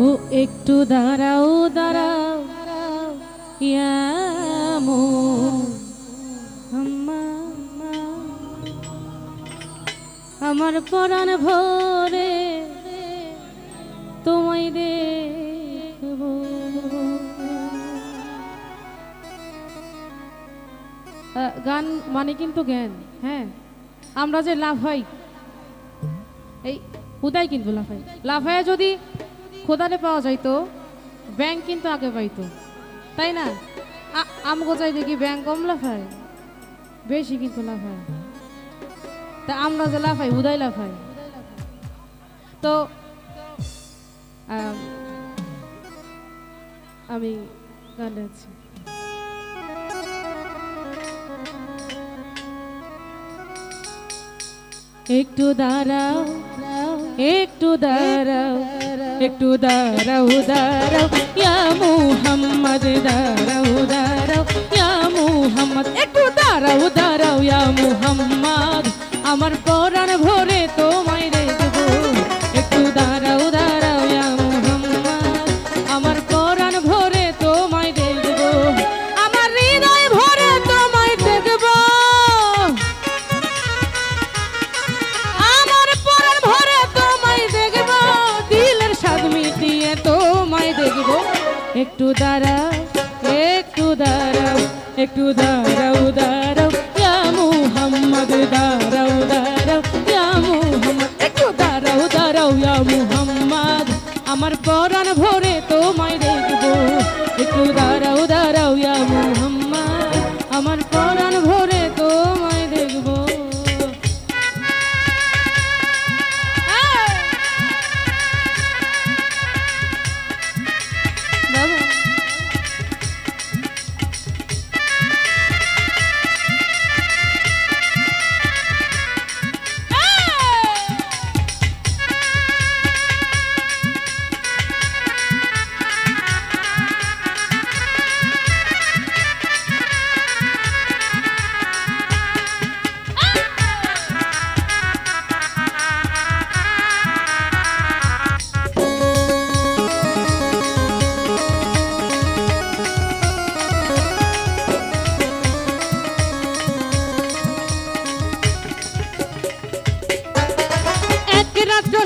ও, একটু দাঁড়াও দাঁড়াও, ইয়া মোহাম্মা আমার পরাণ ভরে তোমায় দেখব। গান মানে কিন্তু জ্ঞান হ্যাঁ? আমরা যে লাভ হয় এই হুদাই কিন্তু লাফাই। লাফায় যদি খোদারে পাওয়া যাইতো, ব্যাংক কিন্তু আগে পাইতো। তাই না? আমগো চাই দেখি ব্যাংক কম লাফায়? বেশি কিন্তু লাফায়। তা আমরা যে লাফাই, হুদাই লাফাই। তো আমি গান আছি। একটু দাঁড়াও। একটু দাঁড়াও একটু দাঁড়াও দাঁড়াও। ইয়া মুহাম্মদ, দাঁড়াও দাঁড়াও। ইয়া মুহাম্মদ, একটু দাঁড়াও দাঁড়াও। ইয়া মুহাম্মদ, আমার পরাণ ভরে তোমায়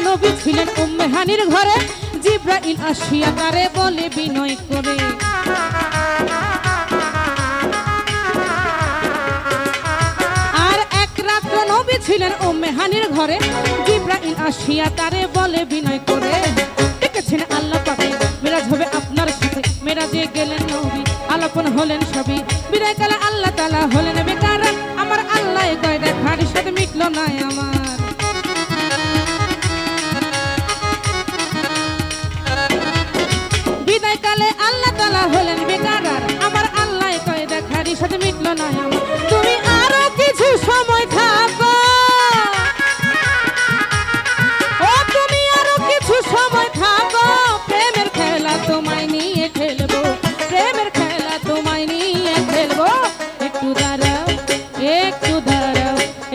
নবী ছিলেন উম্মেহানির ঘরে, জিব্রাইল আসিয়া তারে বলে বিনয় করে। আর এক রাত্র নবী ছিলেন উম্মেহানির ঘরে, জিব্রাইল আসিয়া তারে বলে বিনয় করে। ডেকেছেন আল্লাহ পাকে, মেরাজ হবে আপনার সাথে। মেরাজে গেলেন নবী, আলাপন হলেন সবই। বিদায় কালে আল্লাহ তালা হলেন বেকার। আমার আল্লাহ কয় দেখার সাথে মিটলো না আমার।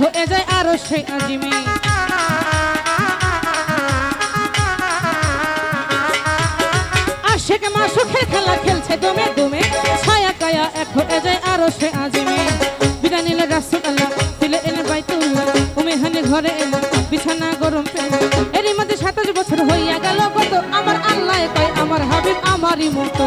হয়ে যায় আরও সে আজিমি। আশেক মা সুখের খেলা খেলছে দমে দমে, ছায়া কায়া এক হয়ে যায় আরও সে আজিমে। বিদায় নিলে রাসুল আল্লাহ দিলে এলে উমে উমেহানি ঘরে এলো, বিছানা গরম পেল। এরি মধ্যে সাতাশ বছর হইয়া গেল কত আমার আল্লাহ কয় আমার হাবিব আমারই মতো।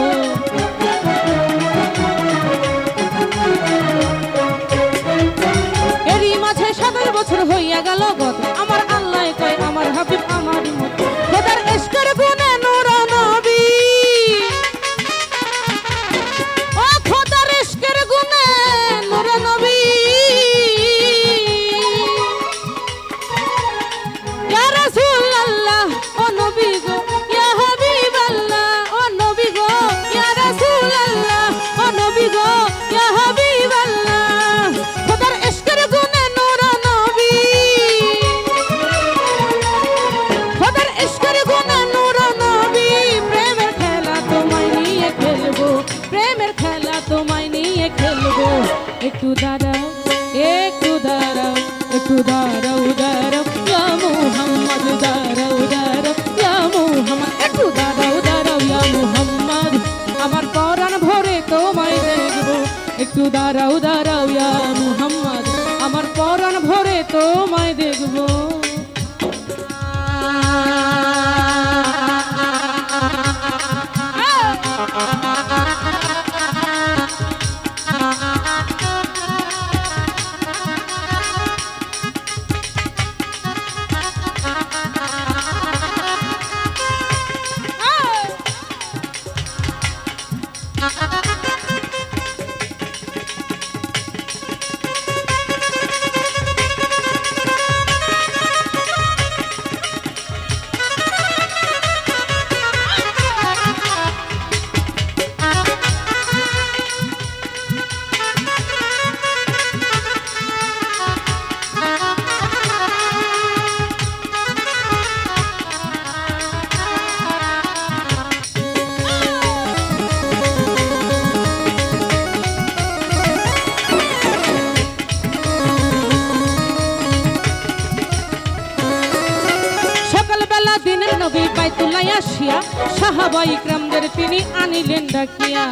আসিয়া সাহাবাই গ্রামদের তিনি আনিলেন ডাকিয়া।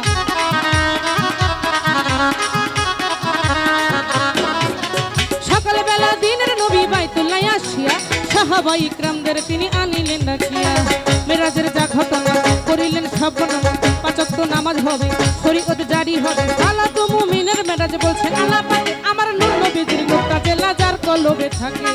সকালবেলা দিনের নবী বাইতুল্লাই আসিয়া সাহাবাই ইকরামদের তিনি আনিলেন ডাকিয়া। মেরাজের যা ঘটনা করিলেন সব ঘটনা পাচক তো নামাজ হবে, শরীয়ত জারি হবে। আলা তো মুমিনের মেরাজ বলছে আলা আমার নূর নবীজির মুখ কাজে লাজার কলবে থাকে।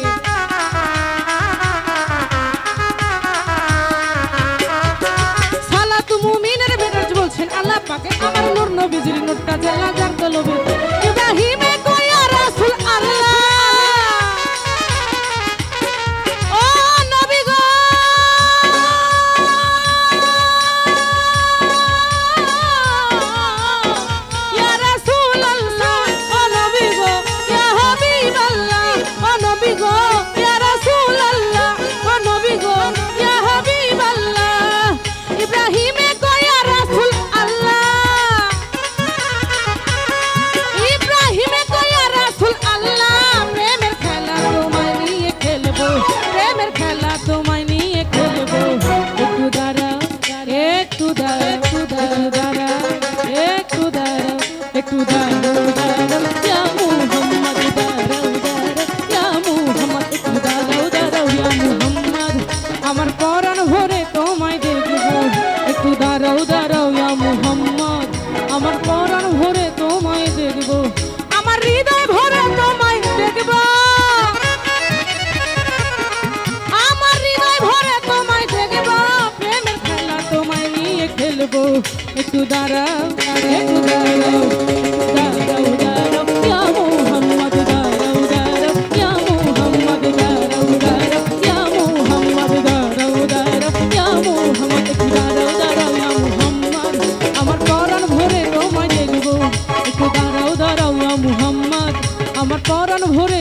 করণ ভরে